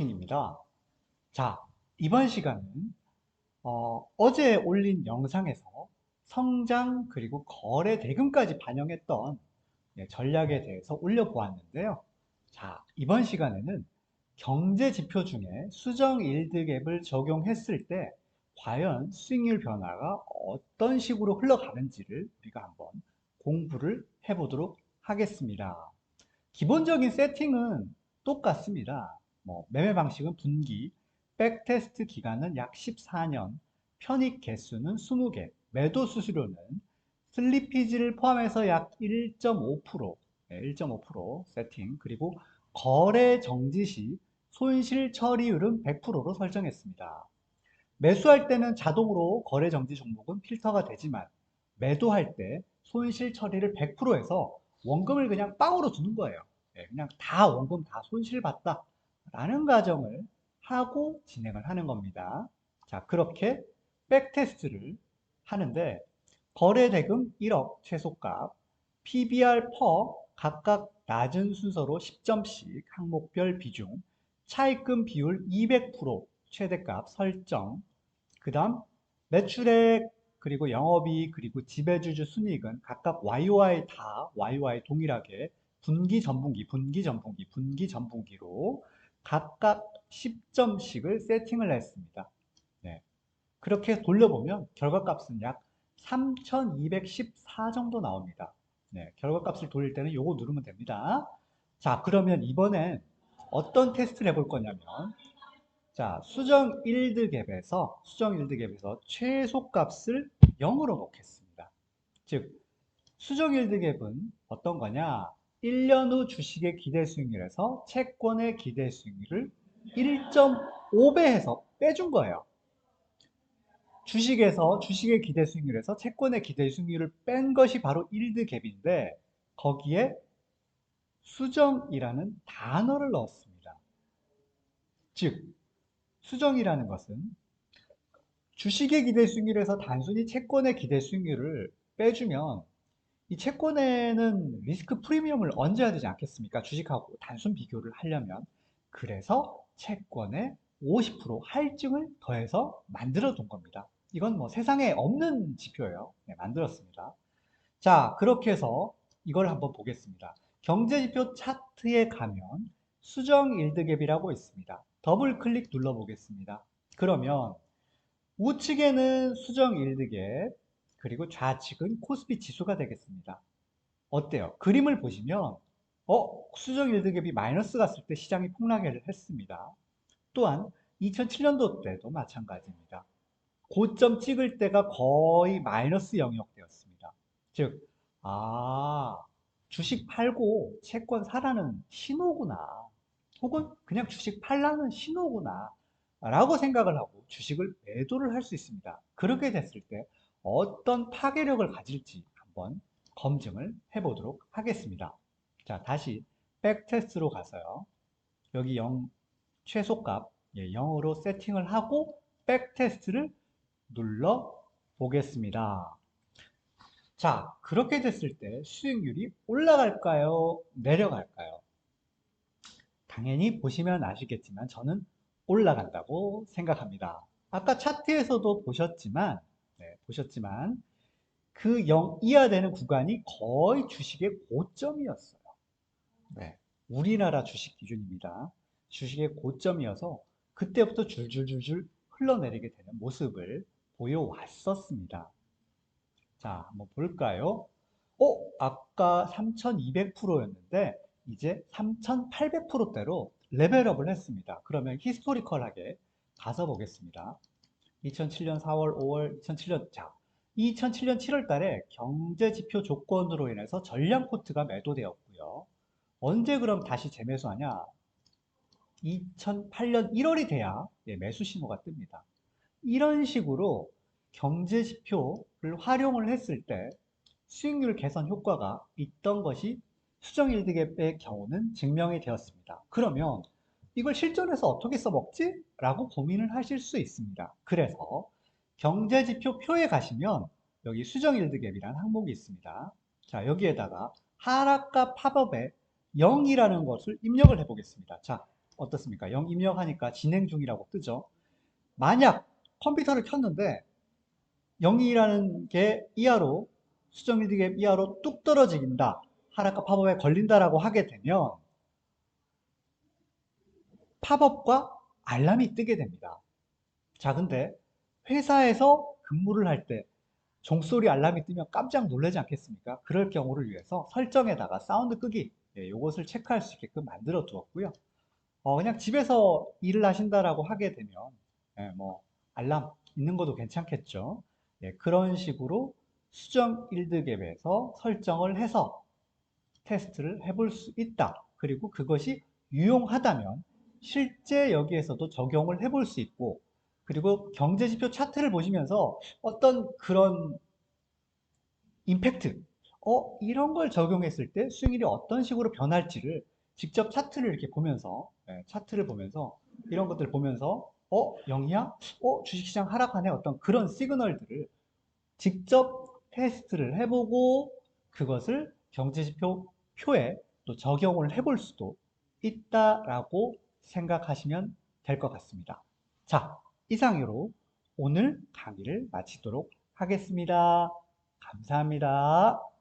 입니다. 자, 이번 시간은 어, 어제 올린 영상에서 성장 그리고 거래 대금까지 반영했던 예, 전략에 대해서 올려보았는데요. 자, 이번 시간에는 경제 지표 중에 수정 일드갭을 적용했을 때 과연 수익률 변화가 어떤 식으로 흘러가는지를 우리가 한번 공부를 해보도록 하겠습니다. 기본적인 세팅은 똑같습니다. 뭐 매매 방식은 분기, 백테스트 기간은 약 14년, 편입 개수는 20개, 매도 수수료는 슬리피지를 포함해서 약 1.5%, 네, 1.5% 세팅, 그리고 거래 정지 시 손실 처리율은 100%로 설정했습니다. 매수할 때는 자동으로 거래 정지 종목은 필터가 되지만 매도할 때 손실 처리를 100% 해서 원금을 그냥 빵으로 주는 거예요. 네, 그냥 다 원금 다 손실 봤다. 라는 가정을 하고 진행을 하는 겁니다. 자, 그렇게 백테스트를 하는데 거래 대금 1억 최소값, PBR 퍼 각각 낮은 순서로 10점씩 항목별 비중, 차입금 비율 200% 최대값 설정, 그 다음 매출액 그리고 영업이익 그리고 지배주주 순이익은 각각 YOY 다 YOY 동일하게 분기 전분기 분기 전분기 분기 전분기로 각각 10점씩을 세팅을 했습니다. 네. 그렇게 돌려보면 결과값은 약 3214 정도 나옵니다. 네. 결과값을 돌릴 때는 요거 누르면 됩니다. 자, 그러면 이번엔 어떤 테스트를 해볼 거냐면 자, 수정 1드 갭에서 수정 1드 갭에서 최소값을 0으로 놓겠습니다. 즉, 수정 1드 갭은 어떤 거냐? 1년 후 주식의 기대 수익률에서 채권의 기대 수익률을 1.5배 해서 빼준 거예요. 주식에서 주식의 기대 수익률에서 채권의 기대 수익률을 뺀 것이 바로 1드 갭인데 거기에 수정이라는 단어를 넣었습니다. 즉 수정이라는 것은 주식의 기대 수익률에서 단순히 채권의 기대 수익률을 빼주면 이 채권에는 리스크 프리미엄을 얹어야 되지 않겠습니까? 주식하고 단순 비교를 하려면. 그래서 채권에 50% 할증을 더해서 만들어 둔 겁니다. 이건 뭐 세상에 없는 지표예요. 네, 만들었습니다. 자, 그렇게 해서 이걸 한번 보겠습니다. 경제지표 차트에 가면 수정 일드갭이라고 있습니다. 더블 클릭 눌러 보겠습니다. 그러면 우측에는 수정 일드갭, 그리고 좌측은 코스피 지수가 되겠습니다. 어때요? 그림을 보시면 어? 수정 일드갭이 마이너스 갔을 때 시장이 폭락을 했습니다. 또한 2007년도 때도 마찬가지입니다. 고점 찍을 때가 거의 마이너스 영역되었습니다. 즉, 아, 주식 팔고 채권 사라는 신호구나. 혹은 그냥 주식 팔라는 신호구나. 라고 생각을 하고 주식을 매도를 할 수 있습니다. 그렇게 됐을 때 어떤 파괴력을 가질지 한번 검증을 해보도록 하겠습니다. 자, 다시 백테스트로 가서요. 여기 0 최소값 예, 0으로 세팅을 하고 백테스트를 눌러 보겠습니다. 자, 그렇게 됐을 때 수익률이 올라갈까요? 내려갈까요? 당연히 보시면 아시겠지만 저는 올라간다고 생각합니다. 아까 차트에서도 보셨지만 네, 보셨지만 그 0 이하 되는 구간이 거의 주식의 고점이었어요. 네, 우리나라 주식 기준입니다. 주식의 고점이어서 그때부터 줄줄줄줄 흘러내리게 되는 모습을 보여왔었습니다. 자, 한번 볼까요? 어, 아까 3200%였는데 이제 3800%대로 레벨업을 했습니다. 그러면 히스토리컬하게 가서 보겠습니다. 2007년 4월, 5월, 2007년 자 2007년 7월 달에 경제 지표 조건으로 인해서 전량 포트가 매도되었고요. 언제 그럼 다시 재매수하냐? 2008년 1월이 돼야 예, 매수 신호가 뜹니다. 이런 식으로 경제 지표를 활용을 했을 때 수익률 개선 효과가 있던 것이 수정 일드갭의 경우는 증명이 되었습니다. 그러면 이걸 실전에서 어떻게 써먹지? 라고 고민을 하실 수 있습니다. 그래서 경제지표 표에 가시면 여기 수정일드갭이라는 항목이 있습니다. 자 여기에다가 하락과 팝업에 0이라는 것을 입력을 해보겠습니다. 자 어떻습니까? 0 입력하니까 진행 중이라고 뜨죠. 만약 컴퓨터를 켰는데 0이라는 게 이하로 수정 1득의 이하로 뚝 떨어진다. 하락과 팝업에 걸린다라고 하게 되면 팝업과 알람이 뜨게 됩니다. 자, 근데 회사에서 근무를 할 때 종소리 알람이 뜨면 깜짝 놀라지 않겠습니까? 그럴 경우를 위해서 설정에다가 사운드 끄기 예, 이것을 체크할 수 있게끔 만들어 두었고요. 어, 그냥 집에서 일을 하신다라고 하게 되면 예, 뭐 알람 있는 것도 괜찮겠죠. 예, 그런 식으로 수정 1득 앱에서 설정을 해서 테스트를 해볼 수 있다. 그리고 그것이 유용하다면 실제 여기에서도 적용을 해볼 수 있고 그리고 경제지표 차트를 보시면서 어떤 그런 임팩트 어 이런 걸 적용했을 때 수익률이 어떤 식으로 변할지를 직접 차트를 이렇게 보면서 예, 차트를 보면서 이런 것들을 보면서 어 영이야? 어 주식시장 하락하네 어떤 그런 시그널들을 직접 테스트를 해보고 그것을 경제지표 표에 또 적용을 해볼 수도 있다라고 생각하시면 될 것 같습니다. 자, 이상으로 오늘 강의를 마치도록 하겠습니다. 감사합니다.